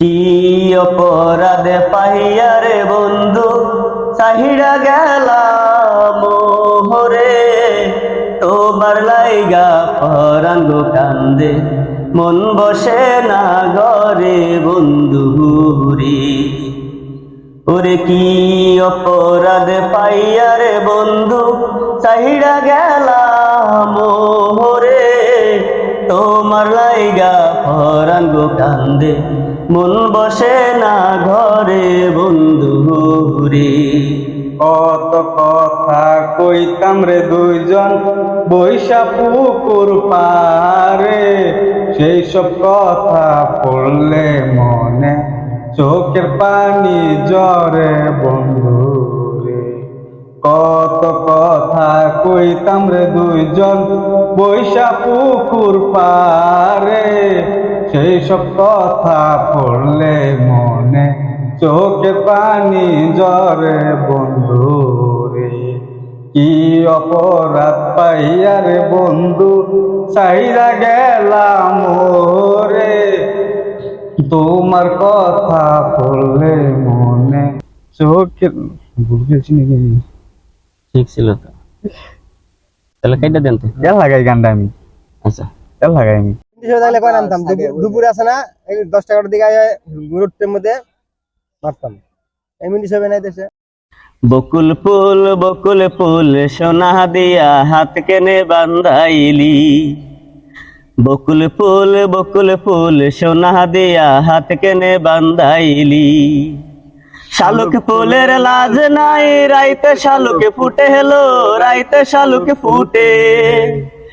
কি অপরাধে পাইয়ারে বন্ধু? চাহিড়া গেলাম মোহরে। তোমার লাইগা পরাঙ্গ কান্দে। মন বসে না ঘরে বন্ধু রে ওরে কি অপরাধ পাইয়ারে বন্ধু? চাহিড়া গেলাম মোহরে। তোমার লাইগা পরাঙ্গ কান্দে। মন বসে না ঘরে বন্ধু রে কত কথা কইতাম রে দুইজন বৈশা পুকুর পারে। সেই সব কথা পড়লে মনে চোখের পানি জরে বন্ধু কত কথা কইতাম রে দুইজন বৈশা পুকুর পারে। সেই সব কথা পড়লে মনে চোখে পানি জরে বন্ধু রে। কি অপরাধ পাইয়া রে বন্ধু চাইরা গেলাম রে তোমার কথা বললে মনে চোখে ভুল গেছি নাকি ঠিক ছিল তো। তাহলে কেটে দেন তো। লাগাই গানটা আমি। আচ্ছা। লাগাই আমি। তিনশো থাকলে কয় নামতাম। দুপুরে আছে না দশ টাকার দিকে রোডের মধ্যে মারতাম এই মিনিট হিসাবে নাই দেশে বকুল ফুল বকুল ফুল সোনা দিয়া হাত কেনে বান্ধাইলি। বকুল ফুল বকুল ফুল সোনা দিয়া হাত কেনে বান্ধাইলি। শালুক ফুলের লাজ নাই রাইতে শালুকে ফুটে হেলো রাইতে শালুকে ফুটে।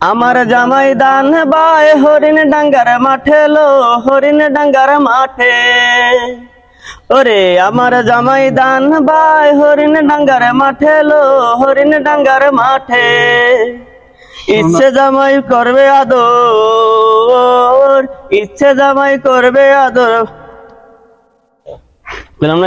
আমার জামাই দান বাই হরিণ ডাঙ্গার মাঠে লো, হরিণ ডাঙ্গার মাঠে। ওরে আমার জামাই দান বাই হরিণ ডাঙ্গার মাঠে লো, হরিণ ডাঙ্গার মাঠে। ইচ্ছে জামাই করবে আদর, ইচ্ছে জামাই করবে আদর। বললাম না